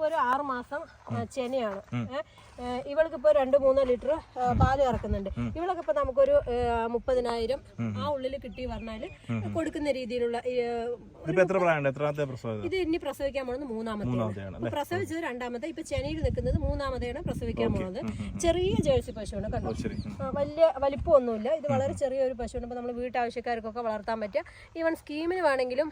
ഇതിപ്പോ ഒരു ആറു മാസം ചെനയാണ്. ഇവൾക്ക് ഇപ്പൊ രണ്ട് മൂന്ന് ലിറ്റർ പാൽ കറക്കുന്നുണ്ട് ഇവളൊക്കെ ഇപ്പൊ നമുക്കൊരു മുപ്പതിനായിരം ആ ഉള്ളിൽ കിട്ടി പറഞ്ഞാൽ കൊടുക്കുന്ന രീതിയിലുള്ള ഇത്? ഇനി പ്രസവിക്കാൻ പോണത് മൂന്നാമത്തെ പ്രസവിച്ചത് രണ്ടാമത്തെ ഇപ്പൊ ചെനയിൽ നിൽക്കുന്നത് മൂന്നാമതെയാണ് പ്രസവിക്കാൻ പോണത്. ചെറിയ ജേഴ്സി പശുവാണ് കണ്ടോ വലിയ വലിപ്പമൊന്നുമില്ല. ഇത് വളരെ ചെറിയൊരു പശുവാണ്. ഇപ്പൊ നമ്മൾ വീട്ടാവശ്യക്കാർക്കൊക്കെ വളർത്താൻ പറ്റുക ഈവൻ സ്കീമിന് വേണമെങ്കിലും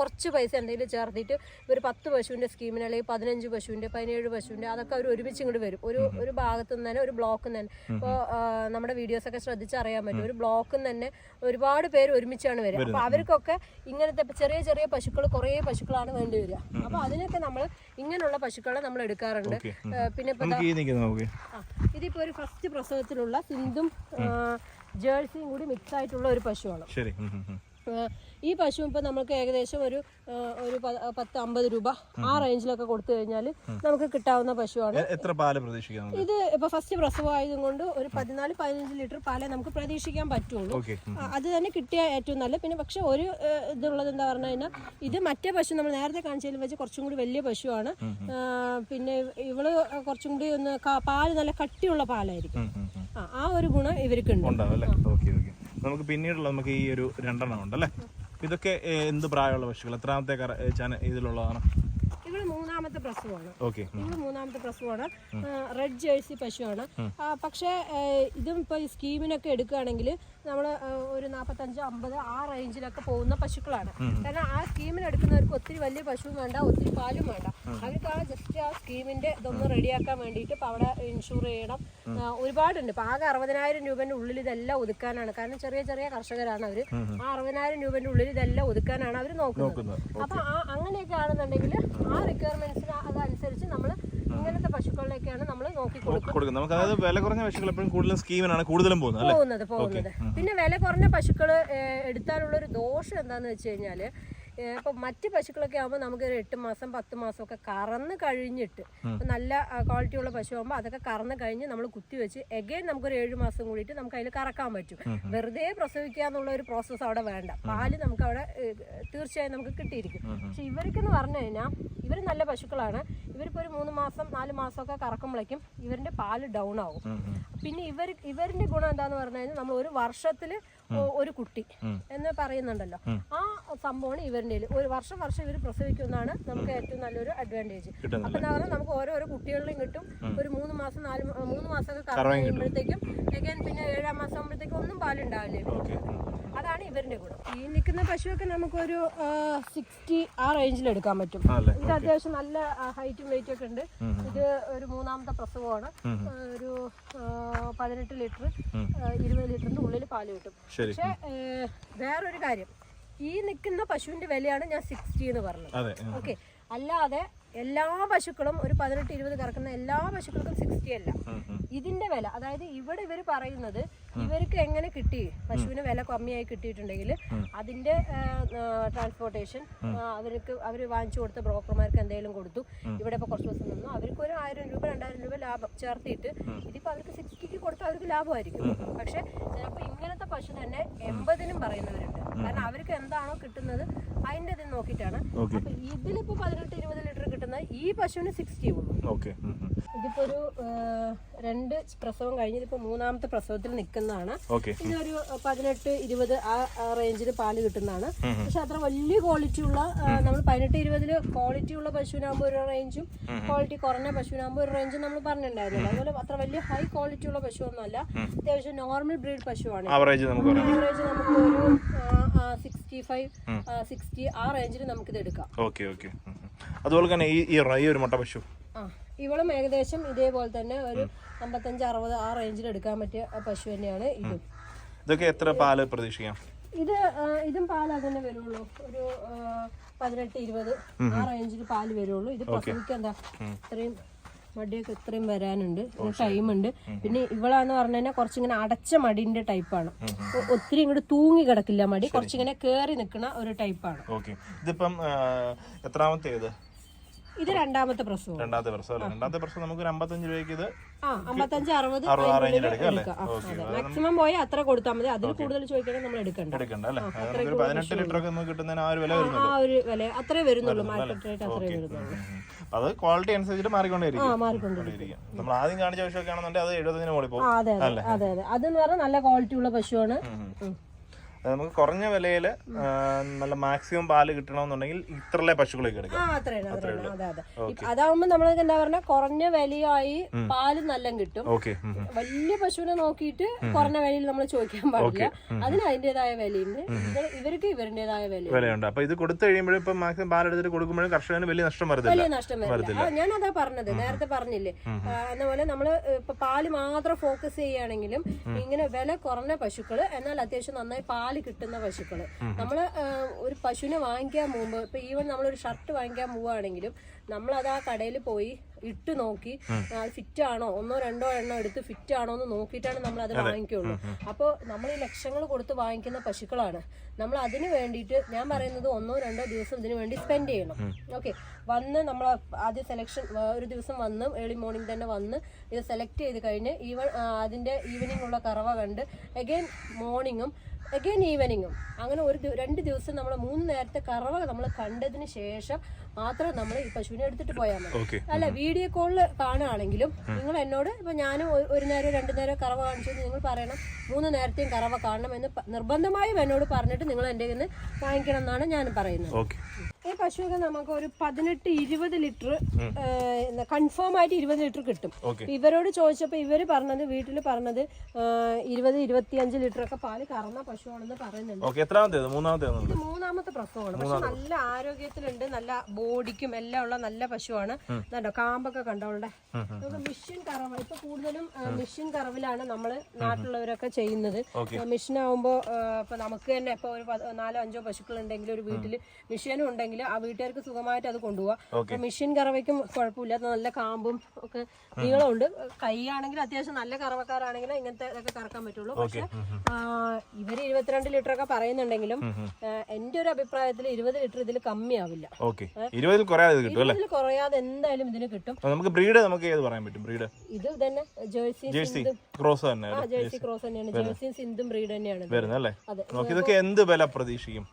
കുറച്ച് പൈസ എന്തെങ്കിലും ചേർത്തിട്ട് ഒരു പത്ത് പശുവിന്റെ സ്കീമിന് അല്ലെങ്കിൽ പതിനഞ്ച് പശുവിന്റെ പതിനേഴ് പശുവിന്റെ അതൊക്കെ അവർ ഒരുമിച്ച് ഇങ്ങോട്ട് വരും. ഒരു ഒരു ഭാഗത്തു നിന്ന് തന്നെ ഒരു ബ്ലോക്കിൽ നിന്ന് തന്നെ ഇപ്പോൾ നമ്മുടെ വീഡിയോസ് ഒക്കെ ശ്രദ്ധിച്ചറിയാൻ പറ്റും. ഒരു ബ്ലോക്കിൽ നിന്ന് തന്നെ ഒരുപാട് പേര് ഒരുമിച്ചാണ് വരിക. അപ്പൊ അവർക്കൊക്കെ ഇങ്ങനത്തെ ചെറിയ ചെറിയ പശുക്കൾ കുറേ പശുക്കളാണ് വേണ്ടി വരിക. അപ്പൊ അതിനൊക്കെ നമ്മൾ ഇങ്ങനെയുള്ള പശുക്കളെ നമ്മൾ എടുക്കാറുണ്ട്. പിന്നെ ഇതിപ്പോ ഒരു ഫസ്റ്റ് പ്രസവത്തിലുള്ള സിന്ധും ജേഴ്സിയും കൂടി മിക്സ് ആയിട്ടുള്ള ഒരു പശുവാണ്. ശരി. ഈ പശു ഇപ്പൊ നമുക്ക് ഏകദേശം ഒരു ഒരു പത്ത് അമ്പത് രൂപ ആ റേഞ്ചിലൊക്കെ കൊടുത്തു കഴിഞ്ഞാൽ നമുക്ക് കിട്ടാവുന്ന പശുവാണ്. എത്ര പാൽ പ്രതീക്ഷിക്കാം ഇത് ഇപ്പൊ ഫസ്റ്റ് പ്രസവം കൊണ്ട് ഒരു പതിനാല് പതിനഞ്ച് ലിറ്റർ പാലേ നമുക്ക് പ്രതീക്ഷിക്കാൻ പറ്റുള്ളൂ. അത് തന്നെ കിട്ടിയ ഏറ്റവും നല്ല പിന്നെ പക്ഷെ ഒരു ഇതുള്ളത് എന്താ പറഞ്ഞു കഴിഞ്ഞാൽ ഇത് മറ്റേ പശു നമ്മൾ നേരത്തെ കാണിച്ചതിൽ വെച്ച് കുറച്ചും കൂടി വലിയ പശുവാണ്. പിന്നെ ഇവൾ കുറച്ചും കൂടി ഒന്ന് പാൽ നല്ല കട്ടിയുള്ള പാലായിരിക്കും. ആ ഒരു ഗുണം ഇവർക്കുണ്ട് ഉണ്ട്. അല്ലേ? Okay okay. നമുക്ക് പിന്നീടുള്ള നമുക്ക് ഈ ഒരു രണ്ടെണ്ണം ഉണ്ടല്ലേ? ഇതൊക്കെ എന്ത് പ്രായമുള്ള പശുക്കൾ എത്രാമത്തെ ഇതിലുള്ളതാണ്? ഇവൾ മൂന്നാമത്തെ പ്രസവമാണ്. ഇവൾ മൂന്നാമത്തെ പ്രസവമാണ്. റെഡ് ജേഴ്സി പശുവാണ്. പക്ഷേ ഇതും ഇപ്പൊ ഈ സ്കീമിനൊക്കെ എടുക്കുകയാണെങ്കിൽ നമ്മൾ ഒരു നാൽപ്പത്തഞ്ച് അമ്പത് ആ റേഞ്ചിലൊക്കെ പോകുന്ന പശുക്കളാണ്. കാരണം ആ സ്കീമിന് എടുക്കുന്നവർക്ക് ഒത്തിരി വലിയ പശുവും വേണ്ട ഒത്തിരി പാലും വേണ്ട. അവർക്ക് ആ ജസ്റ്റ് ആ സ്കീമിന്റെ ഇതൊന്ന് റെഡിയാക്കാൻ വേണ്ടിയിട്ട് ഇപ്പൊ അവിടെ ഇൻഷൂർ ചെയ്യണം. ഒരുപാടുണ്ട്. ഇപ്പൊ ആകെ അറുപതിനായിരം രൂപന്റെ ഉള്ളിൽ ഇതെല്ലാം ഒതുക്കാനാണ്. കാരണം ചെറിയ ചെറിയ കർഷകരാണ് അവർ. ആ അറുപതിനായിരം രൂപന്റെ ഉള്ളിൽ ഇതെല്ലാം ഒതുക്കാനാണ് അവർ നോക്കുന്നത്. നോക്കുന്നത്. അപ്പൊ ആ അങ്ങനെയൊക്കെ ആണെന്നുണ്ടെങ്കിൽ ആ റിക്വയർമെന്റ്സിന് അതനുസരിച്ച് നമ്മൾ ഇങ്ങനത്തെ പശുക്കളിലേക്കാണ് നമ്മൾ നോക്കി കൊടുക്കും. നമുക്ക് അതായത് വില കുറഞ്ഞ പശുക്കൾ എപ്പോഴും കൂടുതലും സ്കീമിനാണ് കൂടുതലും പോകുന്നത് പോകുന്നത് പിന്നെ വില കുറഞ്ഞ പശുക്കൾ എടുത്താലുള്ള ഒരു ദോഷം എന്താന്ന് വെച്ച് കഴിഞ്ഞാൽ ഇപ്പൊ മറ്റു പശുക്കളൊക്കെ ആകുമ്പോൾ നമുക്ക് ഒരു എട്ട് മാസം പത്ത് മാസം ഒക്കെ കറന്ന് കഴിഞ്ഞിട്ട് നല്ല ക്വാളിറ്റി ഉള്ള പശു ആകുമ്പോൾ അതൊക്കെ കറന്ന് കഴിഞ്ഞ് നമ്മൾ കുത്തിവെച്ച് എഗൈൻ നമുക്കൊരു ഏഴ് മാസം കൂടിയിട്ട് നമുക്ക് അതിൽ കറക്കാൻ പറ്റും. വെറുതെ പ്രസവിക്കുക എന്നുള്ള ഒരു പ്രോസസ്സ് അവിടെ വേണ്ട. പാൽ നമുക്ക് അവിടെ തീർച്ചയായും നമുക്ക് കിട്ടിയിരിക്കും. പക്ഷെ ഇവർക്കെന്ന് പറഞ്ഞു കഴിഞ്ഞാൽ ഇവർ നല്ല പശുക്കളാണ്. ഇവരിപ്പോൾ ഒരു മൂന്ന് മാസം നാല് മാസമൊക്കെ കറക്കുമ്പോഴേക്കും ഇവരുടെ പാൽ ഡൗൺ ആവും. പിന്നെ ഇവർ ഇവരുടെ ഗുണം എന്താന്ന് പറഞ്ഞു കഴിഞ്ഞാൽ നമ്മൾ ഒരു വർഷത്തിൽ ഒരു കുട്ടി എന്ന് പറയുന്നുണ്ടല്ലോ. ആ സംഭവമാണ് ഇവരുടെ ഒരു വർഷം വർഷം ഇവർ പ്രസവിക്കുന്നതാണ് നമുക്ക് ഏറ്റവും നല്ലൊരു അഡ്വാന്റേജ് അപ്പൊ എന്താ പറയുക നമുക്ക് ഓരോരോ കുട്ടികളിലും കിട്ടും. ഒരു മൂന്ന് മാസം നാല് മൂന്ന് മാസമൊക്കെ കഴിയുമ്പോഴത്തേക്കും പിന്നെ ഏഴാം മാസം ആകുമ്പോഴത്തേക്കും ഒന്നും പാലുണ്ടാവില്ലേ അതാണ് ഇവരുടെ ഗുണം. ഈ നിൽക്കുന്ന പശുവൊക്കെ നമുക്കൊരു സിക്സ്റ്റി ആ റേഞ്ചിൽ എടുക്കാൻ പറ്റും. ഇത് അത്യാവശ്യം നല്ല ഹൈറ്റും വെയിറ്റും ഒക്കെ ഉണ്ട്. ഇത് ഒരു മൂന്നാമത്തെ പ്രസവമാണ്. ഒരു പതിനെട്ട് ലിറ്റർ ഇരുപത് ലിറ്ററിന്റെ ഉള്ളിൽ പാൽ കിട്ടും. പക്ഷെ വേറൊരു കാര്യം. ഈ നിൽക്കുന്ന പശുവിന്റെ വിലയാണ് ഞാൻ സിക്സ്റ്റി എന്ന് പറഞ്ഞത്. ഓക്കെ അല്ലാതെ എല്ലാ പശുക്കളും ഒരു പതിനെട്ട് ഇരുപത് കറക്കുന്ന എല്ലാ പശുക്കൾക്കും സിക്സ്റ്റി അല്ല. ഇതിന്റെ വില അതായത് ഇവിടെ ഇവർ പറയുന്നത് ഇവർക്ക് എങ്ങനെ കിട്ടി? പശുവിന് വില കമ്മിയായി കിട്ടിയിട്ടുണ്ടെങ്കിൽ അതിന്റെ ട്രാൻസ്പോർട്ടേഷൻ അവർക്ക് അവർ വാങ്ങിച്ചു കൊടുത്ത ബ്രോക്കർമാർക്ക് എന്തെങ്കിലും കൊടുത്തു. ഇവിടെ ഇപ്പോൾ കുറച്ച് ദിവസം നിന്നു. അവർക്ക് ഒരു ആയിരം രൂപ രണ്ടായിരം രൂപ ലാഭം ചേർത്തിട്ട് ഇതിപ്പോ അവർക്ക് സിക്സ്റ്റിക്ക് കൊടുത്ത അവർക്ക് ലാഭമായിരിക്കും. പക്ഷെ ചിലപ്പോൾ ഇങ്ങനത്തെ പശു തന്നെ എൺപതിനും പറയുന്നവരുണ്ട്. കാരണം അവർക്ക് എന്താണോ കിട്ടുന്നത് അതിന്റെ നോക്കിയിട്ടാണ്. ഇതിലിപ്പോ പതിനെട്ട് ഇരുപത് ലിറ്റർ കിട്ടുന്ന ഈ പശുവിന് സിക്സ്റ്റി ഉള്ളൂ. ഇതിപ്പോ ഒരു രണ്ട് പ്രസവം കഴിഞ്ഞ് ഇതിപ്പോ മൂന്നാമത്തെ പ്രസവത്തിൽ നിൽക്കുന്നതാണ്. ഇതൊരു പതിനെട്ട് ഇരുപത് ആ റേഞ്ചിൽ പാൽ കിട്ടുന്നതാണ്. പക്ഷെ അത്ര വലിയ ക്വാളിറ്റി ഉള്ള നമ്മൾ പതിനെട്ട് ഇരുപതിൽ ക്വാളിറ്റി ഉള്ള പശുവിനാകുമ്പോൾ ഒരു റേഞ്ചും ക്വാളിറ്റി കുറഞ്ഞ പശുവിനാകുമ്പോൾ ഒരു റേഞ്ചും നമ്മൾ പറഞ്ഞിട്ടുണ്ടായിരുന്നില്ല അതുപോലെ അത്ര വലിയ ഹൈ ക്വാളിറ്റി ഉള്ള പശു പശുവൊന്നുമല്ല അത്യാവശ്യം നോർമൽ ബ്രീഡ് പശുവാണ്. ആവറേജ് നമുക്ക് ഒരു സിക്സ്റ്റി ഫൈവ് സിക്സ്റ്റി ആ റേഞ്ചിൽ നമുക്കിത് എടുക്കാം. Okay okay. അതുപോലെ തന്നെ ഈ ഈ ഒരു മുട്ട പശു. ആ. ഇവളും ഏകദേശം ഇതേപോലെ തന്നെ ഒരു അമ്പത്തഞ്ച് അറുപത് ആ റേഞ്ചിൽ എടുക്കാൻ പറ്റിയ പശു തന്നെയാണ് ഇതും. ഇതൊക്കെ എത്ര പാൽ പ്രതീക്ഷിക്കാം? ഇത് ഇതും പാൽ അതന്നെ വരുള്ളൂ. ഒരു പതിനെട്ട് ഇരുപത് ആ റേഞ്ചിൽ പാൽ വരുള്ളൂ. ഇത് പ്രസവിക്കാൻ എന്താ ഇത്രയും മടിയൊക്കെ ഇത്രയും വരാനുണ്ട്. ടൈമുണ്ട് പിന്നെ ഇവളാന്ന് പറഞ്ഞു കഴിഞ്ഞാൽ കുറച്ചിങ്ങനെ അടച്ച മടിന്റെ ടൈപ്പാണ് ഒത്തിരി ഇങ്ങോട്ട് തൂങ്ങി കിടക്കില്ല മടി. കുറച്ചിങ്ങനെ കേറി നിൽക്കുന്ന ഒരു ടൈപ്പാണ് ഓക്കെ. ഇതിപ്പം എത്രാമത്തേത്? എത്രാമത്തെ ഇത് രണ്ടാമത്തെ പ്രസവം രണ്ടാമത്തെ പ്രസവം അല്ലേ രണ്ടാമത്തെ പ്രസവം നമുക്ക് ഒരു അമ്പത്തഞ്ച് രൂപയ്ക്ക് ഇത് ആ അമ്പത്തഞ്ച് അറുപത് അറുപത് ആ റേഞ്ചിൽ എടുക്കാം അല്ലേ? ഓക്കെ മാക്സിമം പോയാൽ അത്ര കൊടുത്താൽ മതി. അതിൽ കൂടുതൽ ചോദിക്കണമെങ്കിൽ നമ്മൾ എടുക്കണ്ട. എടുക്കണ്ട അല്ലേ? അത് നമുക്കൊരു പതിനെട്ട് ലിറ്റർ ഒക്കെ നമുക്ക് കിട്ടുന്നതിന് ആ ഒരു വില ആ വരുന്നുള്ളൂ. ഒരു വില. അത്രേ വരുന്നുള്ളൂ മാർക്കറ്റ് റേറ്റ് അത്രേ വരുന്നുള്ളൂ. അത് ക്വാളിറ്റി അനുസരിച്ചിട്ട് ആ മാറിക്കൊണ്ടേയിരിക്കും. നമ്മൾ ആദ്യം കാണിച്ച പശുവൊക്കെ ആണെന്നുണ്ടെങ്കിൽ അത് എഴുപതിന് മുകളിൽ പോകും ആ അതെ അതെ. അതെ അതെ. അതെന്ന് പറഞ്ഞാൽ നല്ല ക്വാളിറ്റി ഉള്ള പശുവാണ്. ഉം. നമുക്ക് കുറഞ്ഞ വിലയിൽ നല്ല മാക്സിമം പാൽ കിട്ടണമെന്നുണ്ടെങ്കിൽ ഇത്രല്ലേ പശുക്കളെ എടുക്കാം. അതാവുമ്പോ നമ്മൾക്ക് എന്താ പറഞ്ഞ കുറഞ്ഞ വിലയായി പാൽ നല്ല കിട്ടും. വലിയ പശുവിനെ നോക്കിയിട്ട് കുറഞ്ഞ വിലയിൽ നമ്മൾ ചോദിക്കാൻ പാടില്ല. അതിന് അതിന്റേതായ വിലയുണ്ട്. ഇവർ- ഇവർക്ക് ഇവരുടേതായ വിലയുണ്ട്. വിലയുണ്ട്. അപ്പൊ ഇത് കൊടുത്തു കഴിയുമ്പോഴും ഇപ്പൊ മാക്സിമം പാലെടുത്തിട്ട് കൊടുക്കുമ്പോഴും കർഷകന് വലിയ നഷ്ടം വരത്തില്ല. വലിയ നഷ്ടം വരില്ല ആ, ഞാൻ അതാ പറഞ്ഞത്. നേരത്തെ പറഞ്ഞില്ലേ? അതുപോലെ നമ്മൾ ഇപ്പൊ പാൽ മാത്രം ഫോക്കസ് ചെയ്യുകയാണെങ്കിലും ഇങ്ങനെ വില കുറഞ്ഞ പശുക്കൾ എന്നാൽ അത്യാവശ്യം നന്നായി പാൽ കിട്ടുന്ന പശുക്കൾ നമ്മൾ ഒരു പശുവിനെ വാങ്ങിക്കാൻ പോകുമ്പോൾ ഇപ്പൊ ഈവൻ നമ്മളൊരു ഷർട്ട് വാങ്ങിക്കാൻ പോവുകയാണെങ്കിലും നമ്മളത് ആ കടയിൽ പോയി ഇട്ട് നോക്കി. ഫിറ്റ് ആണോ? ഒന്നോ രണ്ടോ എണ്ണോ എടുത്ത് ഫിറ്റ് ആണോ എന്ന് നോക്കിയിട്ടാണ് നമ്മൾ അത് വാങ്ങിക്കുള്ളൂ. അപ്പോൾ നമ്മൾ ഈ ലക്ഷങ്ങൾ കൊടുത്ത് വാങ്ങിക്കുന്ന പശുക്കളാണ്. നമ്മൾ അതിന് വേണ്ടിയിട്ട് ഞാൻ പറയുന്നത് ഒന്നോ രണ്ടോ ദിവസം ഇതിനു വേണ്ടി സ്പെൻഡ് ചെയ്യണം. ഓക്കെ വന്ന് നമ്മൾ ആദ്യ സെലക്ഷൻ ഒരു ദിവസം വന്ന് ഏർലി മോർണിംഗ് തന്നെ വന്ന് ഇത് സെലക്ട് ചെയ്ത് കഴിഞ്ഞ് ഈവൻ അതിന്റെ ഈവനിങ് ഉള്ള കറവ കണ്ട് അഗൈൻ മോർണിംഗും അഗൈൻ ഈവനിങ്ങും അങ്ങനെ ഒരു രണ്ട് ദിവസം നമ്മൾ മൂന്ന് നേരത്തെ കറവ നമ്മൾ കണ്ടതിന് ശേഷം മാത്രം നമ്മൾ ഈ പശുവിനെ എടുത്തിട്ട് പോയാൽ മതി. അല്ല വീഡിയോ കോളിൽ കാണുകയാണെങ്കിലും നിങ്ങൾ എന്നോട് ഇപ്പൊ ഞാൻ ഒരു നേരം രണ്ടു നേരം കറവ കാണിച്ചു നിങ്ങൾ പറയണം. മൂന്ന് നേരത്തെയും കറവ കാണണം എന്ന് നിർബന്ധമായും എന്നോട് പറഞ്ഞിട്ട് നിങ്ങൾ എന്റെ കയ്യിൽ നിന്ന് വാങ്ങിക്കണം എന്നാണ് ഞാൻ പറയുന്നത് ഈ പശുവൊക്കെ നമുക്ക് ഒരു പതിനെട്ട് ഇരുപത് ലിറ്റർ കൺഫേം ആയിട്ട് ഇരുപത് ലിറ്റർ കിട്ടും. ഇവരോട് ചോദിച്ചപ്പോൾ ഇവർ പറഞ്ഞത് വീട്ടിൽ പറഞ്ഞത് ഇരുപത് ഇരുപത്തിയഞ്ച് ലിറ്റർ ഒക്കെ പാൽ കറന്ന പശുവാണെന്ന് പറയുന്നുണ്ട്. എത്രാമത്തേത്? മൂന്നാമത്തേത് ഇത് മൂന്നാമത്തെ പ്രസവമാണ്. പക്ഷെ നല്ല ആരോഗ്യത്തിലുണ്ട് നല്ല ബോഡിക്കും എല്ലാം ഉള്ള നല്ല പശുവാണ്. കണ്ടോ കാമ്പൊക്കെ കണ്ടോളുടെ മിഷ്യൻ കറവ്. ഇപ്പൊ കൂടുതലും മിഷ്യൻ കറവിലാണ് നമ്മൾ നാട്ടിലുള്ളവരൊക്കെ ചെയ്യുന്നത്. മിഷ്യൻ മിഷൻ ആവുമ്പോ ഇപ്പൊ നമുക്ക് തന്നെ ഇപ്പൊ ഒരു നാലോ അഞ്ചോ പശുക്കൾ ഉണ്ടെങ്കിൽ ഒരു വീട്ടിൽ മിഷ്യനും ഉണ്ടെങ്കിൽ ആ വീട്ടുകാർക്ക് സുഖമായിട്ട് അത് കൊണ്ടുപോകാം മെഷീൻ കറവയ്ക്കും കുഴപ്പമില്ല. നല്ല കാമ്പും ഒക്കെ നീളമുണ്ട്. കൈയാണെങ്കിൽ അത്യാവശ്യം നല്ല കറവക്കാരാണെങ്കിൽ ഇങ്ങനത്തെ ഇതൊക്കെ കറക്കാൻ പറ്റുള്ളൂ. പക്ഷെ ഇവർ ഇരുപത്തിരണ്ട് ലിറ്റർ ഒക്കെ പറയുന്നുണ്ടെങ്കിലും എന്റെ ഒരു അഭിപ്രായത്തിൽ ഇരുപത് ലിറ്റർ ഇതിൽ കമ്മിയാവില്ല. ഇരുപതിൽ കുറയാതെ എന്തായാലും ഇതിന് കിട്ടും. നമുക്ക് ബ്രീഡ് നമുക്ക് ഏത് പറയാൻ പറ്റും? ബ്രീഡ്? ഇത് തന്നെ ജേഴ്സി ജേഴ്സി. ക്രോസ് തന്നെ ജേഴ്സി ക്രോസ് തന്നെയാണ്. ജേഴ്സിയും സിന്ധും ബ്രീഡ് തന്നെയാണ്. അതെ. ഇതൊക്കെ എന്ത് വില പ്രതീക്ഷിക്കും?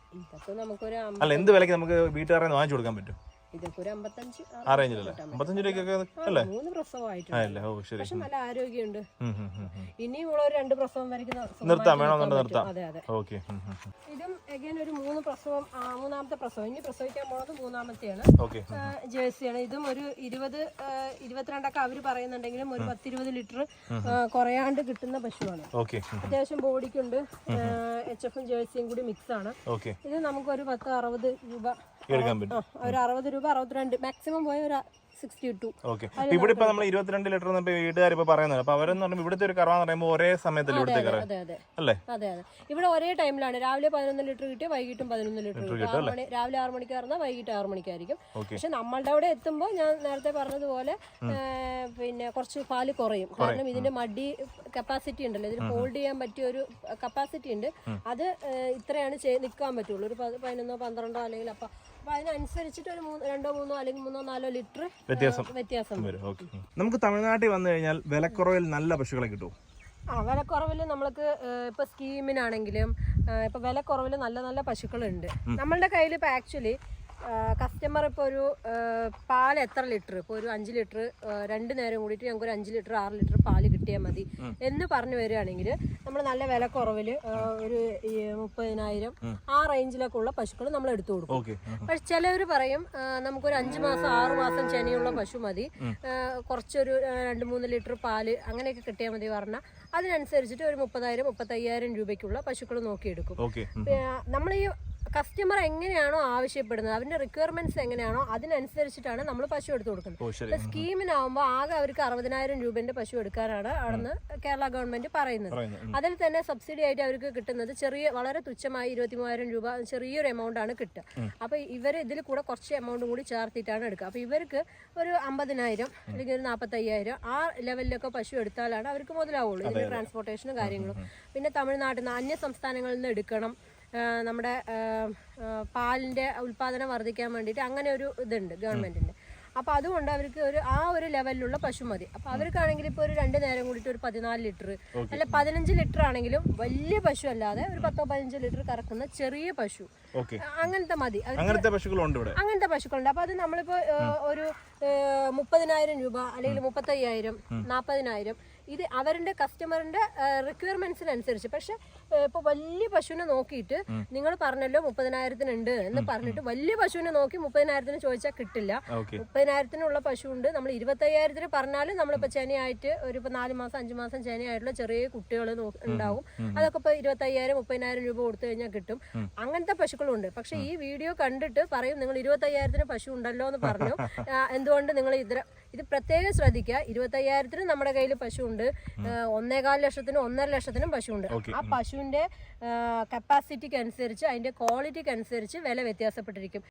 അല്ല എന്ത് വിലക്ക് നമുക്ക് വീട്ടുകാരെ വാങ്ങിച്ചു കൊടുക്കാൻ പറ്റും ഇതൊക്കെ ഒരു അമ്പത്തഞ്ച് ആ റേഞ്ചിലല്ലേ? അമ്പത്തഞ്ച് രൂപയ്ക്കൊക്കെ അല്ലേ? മൂന്ന് പ്രസവമായിട്ടുണ്ട് ഓ ശരി. പക്ഷെ നല്ല ആരോഗ്യമുണ്ട്. ഇനിയും ഉള്ള രണ്ട് പ്രസവം വരയ്ക്കുന്ന നിർത്താം. വേണമെന്നുണ്ട് നിർത്താം. അതെ അതെ. ഓക്കെ. ഇതും അഗൈൻ ഒരു മൂന്ന് പ്രസവം മൂന്നാമത്തെ പ്രസവം. ഇനി പ്രസവിക്കാൻ പോണത് മൂന്നാമത്തെയാണ്. ജേഴ്സിയാണ്. ഇതും ഒരു ഇരുപത് ഇരുപത്തിരണ്ടൊക്കെ അവർ പറയുന്നുണ്ടെങ്കിലും ഒരു പത്തിരുപത് ലിറ്റർ കുറയാണ്ട് കിട്ടുന്ന പശുവാണ്. ഓക്കെ. അത്യാവശ്യം ബോഡിക്കുണ്ട്. എച്ച് എഫും ജേഴ്സിയും കൂടി മിക്സ് ആണ്. ഇത് നമുക്കൊരു പത്ത് അറുപത് രൂപ എടുക്കാൻ പറ്റും. ഒരു അറുപത് രൂപ അറുപത്തിരണ്ട്. മാക്സിമം പോയ ഒരു സിക്സ്റ്റി ടു ഓക്കെ ഇവിടെ ഇപ്പൊ നമ്മൾ ഇരുപത്തിരണ്ട് ലിറ്റർ വീട്ടുകാർ ഇപ്പൊ പറയുന്നത് അപ്പൊ അവരെന്ന് പറയുമ്പോൾ ഇവിടുത്തെ ഒരു കറവാന്ന് പറയുമ്പോൾ ഒരേ സമയത്തല്ലേ ഇവിടുത്തെ കറ അല്ലേ? അതെ അതെ. ഇവിടെ ഒരേ ടൈമിലാണ്. രാവിലെ പതിനൊന്ന് ലിറ്റർ കിട്ടിയ വൈകിട്ടും പതിനൊന്ന് ലിറ്റർ കിട്ടും. മണി രാവിലെ ആറ് മണിക്ക് ഇറങ്ങാൽ വൈകിട്ട് ആറ് മണിക്കായിരിക്കും. പക്ഷെ നമ്മളുടെ അവിടെ എത്തുമ്പോൾ ഞാൻ നേരത്തെ പറഞ്ഞതുപോലെ പിന്നെ കുറച്ച് പാൽ കുറയും. കാരണം ഇതിന്റെ മടി കപ്പാസിറ്റി ഉണ്ടല്ലോ. ഇതിന് ഹോൾഡ് ചെയ്യാൻ പറ്റിയ ഒരു കപ്പാസിറ്റി ഉണ്ട്. അത് ഇത്രയാണ് നിൽക്കാൻ പറ്റുള്ളൂ. ഒരു പത് പതിനൊന്നോ പന്ത്രണ്ടോ അല്ലെങ്കിൽ അപ്പം അപ്പൊ അതിനനുസരിച്ചിട്ട് ഒരു മൂന്ന് രണ്ടോ മൂന്നോ അല്ലെങ്കിൽ മൂന്നോ നാലോ ലിറ്റർ വ്യത്യാസം വ്യത്യാസം വരും. വരും. ഓക്കെ. നമുക്ക് തമിഴ്നാട്ടിൽ വന്നു കഴിഞ്ഞാൽ വിലക്കുറവിൽ നല്ല പശുക്കളെ കിട്ടും ആ വിലക്കുറവിൽ നമ്മൾക്ക് ഇപ്പൊ സ്കീമിനാണെങ്കിലും ഇപ്പൊ വിലക്കുറവിൽ നല്ല നല്ല പശുക്കളുണ്ട്. നമ്മളുടെ കയ്യിൽ ഇപ്പൊ ആക്ച്വലി കസ്റ്റമർ ഇപ്പോൾ ഒരു പാൽ എത്ര ലിറ്റർ ഇപ്പോൾ ഒരു അഞ്ച് ലിറ്റർ രണ്ട് നേരം കൂടിയിട്ട് ഞങ്ങൾക്ക് ഒരു അഞ്ച് ലിറ്റർ ആറ് ലിറ്റർ പാൽ കിട്ടിയാൽ മതി. എന്ന് പറഞ്ഞു വരികയാണെങ്കിൽ നമ്മൾ നല്ല വില കുറവിൽ ഒരു മുപ്പതിനായിരം ആ റേഞ്ചിലൊക്കെ ഉള്ള പശുക്കൾ നമ്മൾ എടുത്തു കൊടുക്കും. പക്ഷെ ചിലവർ പറയും നമുക്കൊരു അഞ്ച് മാസം ആറ് മാസം ചെനയുള്ള പശു മതി. കുറച്ചൊരു രണ്ട് മൂന്ന് ലിറ്റർ പാൽ അങ്ങനെയൊക്കെ കിട്ടിയാൽ മതി പറഞ്ഞാൽ അതിനനുസരിച്ചിട്ട് ഒരു മുപ്പതായിരം മുപ്പത്തയ്യായിരം രൂപയ്ക്കുള്ള പശുക്കൾ നോക്കിയെടുക്കും. നമ്മൾ ഈ കസ്റ്റമർ എങ്ങനെയാണോ ആവശ്യപ്പെടുന്നത് അവന്റെ റിക്വയർമെന്റ്സ് എങ്ങനെയാണോ അതിനനുസരിച്ചിട്ടാണ് നമ്മൾ പശു എടുത്തു കൊടുക്കുന്നത്. സ്കീമിനാവുമ്പോൾ ആകെ അവർക്ക് അറുപതിനായിരം രൂപന്റെ പശു എടുക്കാനാണ് അവിടുന്ന് കേരള ഗവൺമെന്റ് പറയുന്നത്. അതിൽ തന്നെ സബ്സിഡി ആയിട്ട് അവർക്ക് കിട്ടുന്നത് ചെറിയ വളരെ തുച്ഛമായി ഇരുപത്തി മൂവായിരം രൂപ ചെറിയൊരു എമൗണ്ട് ആണ് കിട്ടുക. അപ്പൊ ഇവർ ഇതിൽ കൂടെ കുറച്ച് എമൗണ്ടും കൂടി ചേർത്തിട്ടാണ് എടുക്കുക. അപ്പൊ ഇവർക്ക് ഒരു അമ്പതിനായിരം അല്ലെങ്കിൽ ഒരു നാൽപ്പത്തയ്യായിരം ആ ലെവലിലൊക്കെ പശു എടുത്താലാണ് അവർക്ക് മുതലാവുള്ളൂ. ഇതിന്റെ ട്രാൻസ്പോർട്ടേഷനും കാര്യങ്ങളും. പിന്നെ തമിഴ്നാട്ടിൽ നിന്ന് അന്യ സംസ്ഥാനങ്ങളിൽ നിന്ന് എടുക്കണം. നമ്മുടെ പാലിന്റെ ഉൽപ്പാദനം വർദ്ധിക്കാൻ വേണ്ടിയിട്ട് അങ്ങനെ ഒരു ഇതുണ്ട് ഗവൺമെന്റിന്റെ അപ്പോൾ അതുകൊണ്ട് അവർക്ക് ഒരു ആ ഒരു ലെവലിലുള്ള പശു മതി. അപ്പോൾ അവർക്കാണെങ്കിൽ ഇപ്പോൾ ഒരു രണ്ട് നേരം കൂടിയിട്ട് ഒരു പതിനാല് ലിറ്റർ അല്ല പതിനഞ്ച് ലിറ്റർ ആണെങ്കിലും വലിയ പശു അല്ലാതെ ഒരു പത്തോ പതിനഞ്ച് ലിറ്റർ കറക്കുന്ന ചെറിയ പശു. അങ്ങനത്തെ മതി. അങ്ങനത്തെ പശുക്കളുണ്ട് ഇവിടെ? അങ്ങനത്തെ പശുക്കളുണ്ട്. അപ്പോൾ അത് നമ്മളിപ്പോൾ ഒരു മുപ്പതിനായിരം രൂപ അല്ലെങ്കിൽ മുപ്പത്തയ്യായിരം നാൽപ്പതിനായിരം ഇത് അവരുടെ കസ്റ്റമറിന്റെ റിക്വയർമെന്റ്സിനനുസരിച്ച് പക്ഷെ ഇപ്പൊ വലിയ പശുവിനെ നോക്കിയിട്ട് നിങ്ങൾ പറഞ്ഞല്ലോ മുപ്പതിനായിരത്തിനുണ്ട് എന്ന് പറഞ്ഞിട്ട് വലിയ പശുവിനെ നോക്കി മുപ്പതിനായിരത്തിന് ചോദിച്ചാൽ കിട്ടില്ല. മുപ്പതിനായിരത്തിനുള്ള പശു ഉണ്ട് നമ്മൾ ഇരുപത്തയ്യായിരത്തിന് പറഞ്ഞാലും നമ്മളിപ്പോ ചെനയായിട്ട് ഒരു ഇപ്പൊ നാല് മാസം അഞ്ചു മാസം ചെനയായിട്ടുള്ള ചെറിയ കുട്ടികൾ ഉണ്ടാവും. അതൊക്കെ ഇപ്പൊ ഇരുപത്തയ്യായിരം മുപ്പതിനായിരം രൂപ കൊടുത്തു കഴിഞ്ഞാൽ കിട്ടും. അങ്ങനത്തെ പശുക്കളുണ്ട്. പക്ഷെ ഈ വീഡിയോ കണ്ടിട്ട് പറയും നിങ്ങൾ ഇരുപത്തയ്യായിരത്തിന് പശു ഉണ്ടല്ലോ എന്ന് പറഞ്ഞു. എന്തുകൊണ്ട് നിങ്ങൾ ഇത്ര ഇത് പ്രത്യേകം ശ്രദ്ധിക്കുക. ഇരുപത്തയ്യായിരത്തിന് നമ്മുടെ കയ്യിൽ പശു ഉണ്ട് ഒന്നേകാൽ ലക്ഷത്തിനും ഒന്നര ലക്ഷത്തിനും പശു ഉണ്ട് ആ ആ പശുവിന്റെ കപ്പാസിറ്റിക്ക് അനുസരിച്ച് അതിന്റെ ക്വാളിറ്റിക്ക് അനുസരിച്ച് വില വ്യത്യാസപ്പെട്ടിരിക്കും.